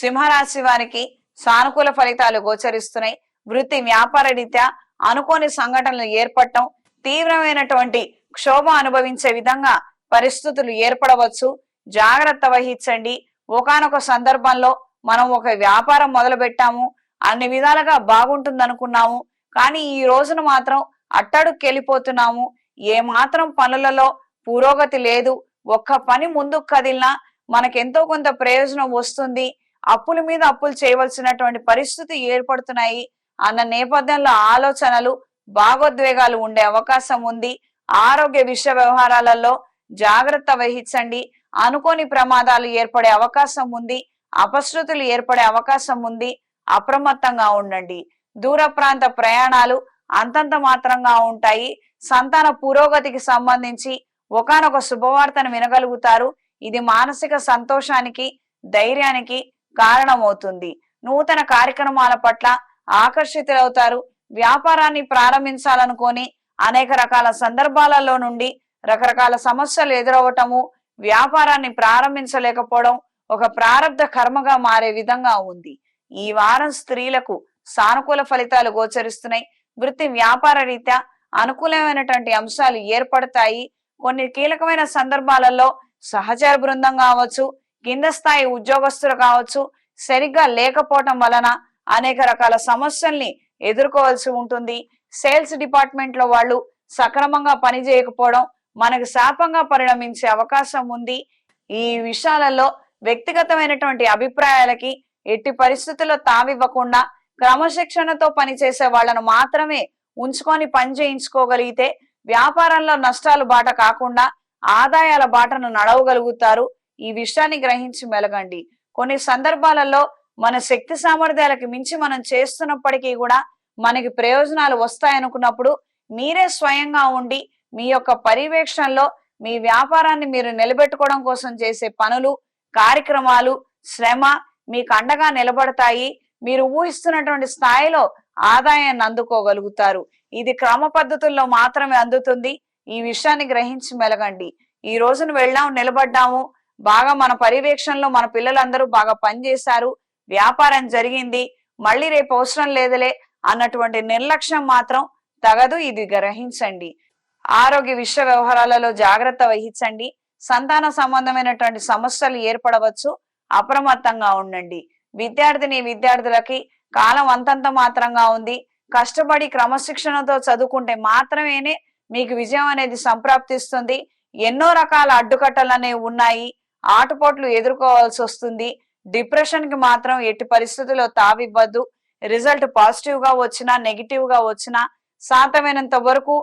సింహరాశి వారికి సానుకూల ఫలితాలు గోచరిస్తున్నాయి. వృత్తి వ్యాపార రీత్యా అనుకోని సంఘటనలు ఏర్పడటం తీవ్రమైనటువంటి క్షోభ అనుభవించే విధంగా పరిస్థితులు ఏర్పడవచ్చు. జాగ్రత్త వహించండి. ఒకానొక సందర్భంలో మనం ఒక వ్యాపారం మొదలు పెట్టాము అన్ని విధాలుగా బాగుంటుంది అనుకున్నాము కానీ ఈ రోజున మాత్రం అట్టడుకెళ్ళిపోతున్నాము ఏ మాత్రం పనులలో పురోగతి లేదు. ఒక్క పని ముందుకు కదిలినా మనకెంతో కొంత ప్రయోజనం వస్తుంది. అప్పుల మీద అప్పులు చేయవలసినటువంటి పరిస్థితి ఏర్పడుతున్నాయి. అన్న నేపథ్యంలో ఆలోచనలు భాగోద్వేగాలు ఉండే అవకాశం ఉంది. ఆరోగ్య విషయ వ్యవహారాలలో జాగ్రత్త వహించండి. అనుకోని ప్రమాదాలు ఏర్పడే అవకాశం ఉంది. అపశృతులు ఏర్పడే అవకాశం ఉంది. అప్రమత్తంగా ఉండండి. దూర ప్రాంత ప్రయాణాలు అంతంత మాత్రంగా ఉంటాయి. సంతాన పురోగతికి సంబంధించి ఒకానొక శుభవార్తను వినగలుగుతారు. ఇది మానసిక సంతోషానికి ధైర్యానికి కారణమవుతుంది. నూతన కార్యక్రమాల పట్ల ఆకర్షితులవుతారు. వ్యాపారాన్ని ప్రారంభించాలనుకొని అనేక రకాల సందర్భాలలో నుండి రకరకాల సమస్యలు ఎదురవటము వ్యాపారాన్ని ప్రారంభించలేకపోవడం ఒక ప్రారంధ కర్మగా మారే విధంగా ఉంది. ఈ వారం స్త్రీలకు సానుకూల ఫలితాలు గోచరిస్తున్నాయి. వృత్తి వ్యాపార రీత్యా అనుకూలమైనటువంటి అంశాలు ఏర్పడతాయి. కొన్ని కీలకమైన సందర్భాలలో సహచర బృందం కావచ్చు కింద స్థాయి ఉద్యోగస్తులు కావచ్చు సరిగ్గా లేకపోవటం వలన అనేక రకాల సమస్యల్ని ఎదుర్కోవాల్సి ఉంటుంది. సేల్స్ డిపార్ట్మెంట్లో వాళ్ళు సక్రమంగా పని చేయకపోవడం మనకు శాపంగా పరిణమించే అవకాశం ఉంది. ఈ విషయాలలో వ్యక్తిగతమైనటువంటి అభిప్రాయాలకి ఎట్టి పరిస్థితుల్లో తావివ్వకుండా క్రమశిక్షణతో పనిచేసే వాళ్ళను మాత్రమే ఉంచుకొని పని చేయించుకోగలిగితే వ్యాపారంలో నష్టాలు బాట కాకుండా ఆదాయాల బాటను నడవగలుగుతారు. ఈ విషయాన్ని గ్రహించి మెలగండి. కొన్ని సందర్భాలలో మన శక్తి సామర్థ్యాలకు మించి మనం చేస్తున్నప్పటికీ కూడా మనకి ప్రయోజనాలు వస్తాయనుకున్నప్పుడు మీరే స్వయంగా ఉండి మీ యొక్క పర్యవేక్షణలో మీ వ్యాపారాన్ని మీరు నిలబెట్టుకోవడం కోసం చేసే పనులు కార్యక్రమాలు శ్రమ మీకు అండగా నిలబడతాయి. మీరు ఊహిస్తున్నటువంటి స్థాయిలో ఆదాయాన్ని అందుకోగలుగుతారు. ఇది క్రమ పద్ధతుల్లో మాత్రమే అందుతుంది. ఈ విషయాన్ని గ్రహించి మెలగండి. ఈ రోజున వెళ్ళాము నిలబడ్డాము. బాగా మన పర్యవేక్షణలో మన పిల్లలందరూ బాగా పనిచేశారు. వ్యాపారం జరిగింది. మళ్ళీ రేపు అవసరం లేదులే అన్నటువంటి నిర్లక్ష్యం మాత్రం తగదు. ఇది గ్రహించండి. ఆరోగ్య విశ్వ వ్యవహారాలలో జాగ్రత్త వహించండి. సంతాన సంబంధమైనటువంటి సమస్యలు ఏర్పడవచ్చు. అప్రమత్తంగా ఉండండి. విద్యార్థిని విద్యార్థులకి కాలం అంతంత మాత్రంగా ఉంది. కష్టపడి క్రమశిక్షణతో చదువుకుంటే మాత్రమేనే మీకు విజయం అనేది సంప్రాప్తిస్తుంది. ఎన్నో రకాల అడ్డుకట్టలు అనేవి ఉన్నాయి. ఆటుపోట్లు ఎదుర్కోవాల్సి వస్తుంది. డిప్రెషన్కి మాత్రం ఎట్టి పరిస్థితుల్లో తావివ్వద్దు. రిజల్ట్ పాజిటివ్గా వచ్చినా నెగిటివ్గా వచ్చినా శాంతమైనంత వరకు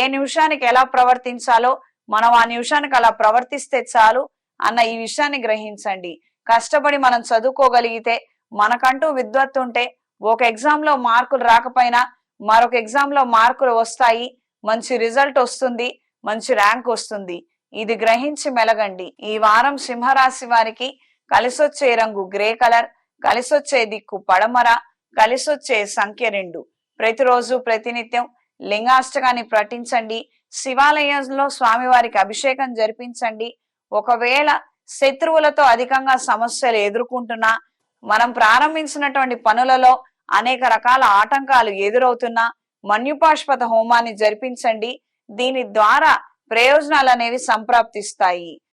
ఏ నిమిషానికి ఎలా ప్రవర్తించాలో మనం ఆ నిమిషానికి అలా ప్రవర్తిస్తే చాలు అన్న ఈ విషయాన్ని గ్రహించండి. కష్టపడి మనం చదువుకోగలిగితే మనకంటూ విద్వత్తు ఉంటే ఒక ఎగ్జామ్లో మార్కులు రాకపోయినా మరొక ఎగ్జామ్లో మార్కులు వస్తాయి మంచి రిజల్ట్ వస్తుంది మంచి ర్యాంక్ వస్తుంది. ఇది గ్రహించి మెలగండి. ఈ వారం సింహరాశి వారికి కలిసొచ్చే రంగు గ్రే కలర్ కలిసొచ్చే దిక్కు పడమర కలిసొచ్చే సంఖ్య రెండు. ప్రతిరోజు ప్రతినిత్యం లింగాష్టకాన్ని పఠించండి శివాలయంలో స్వామివారికి అభిషేకం జరిపించండి. ఒకవేళ శత్రువులతో అధికంగా సమస్యలు ఎదుర్కొంటున్నా మనం ప్రారంభించినటువంటి పనులలో అనేక రకాల ఆటంకాలు ఎదురవుతున్నా మన్యుపాష్పత హోమాన్ని జరిపించండి. దీని ద్వారా ప్రయోజనాలు అనేవి సంప్రాప్తిస్తాయి.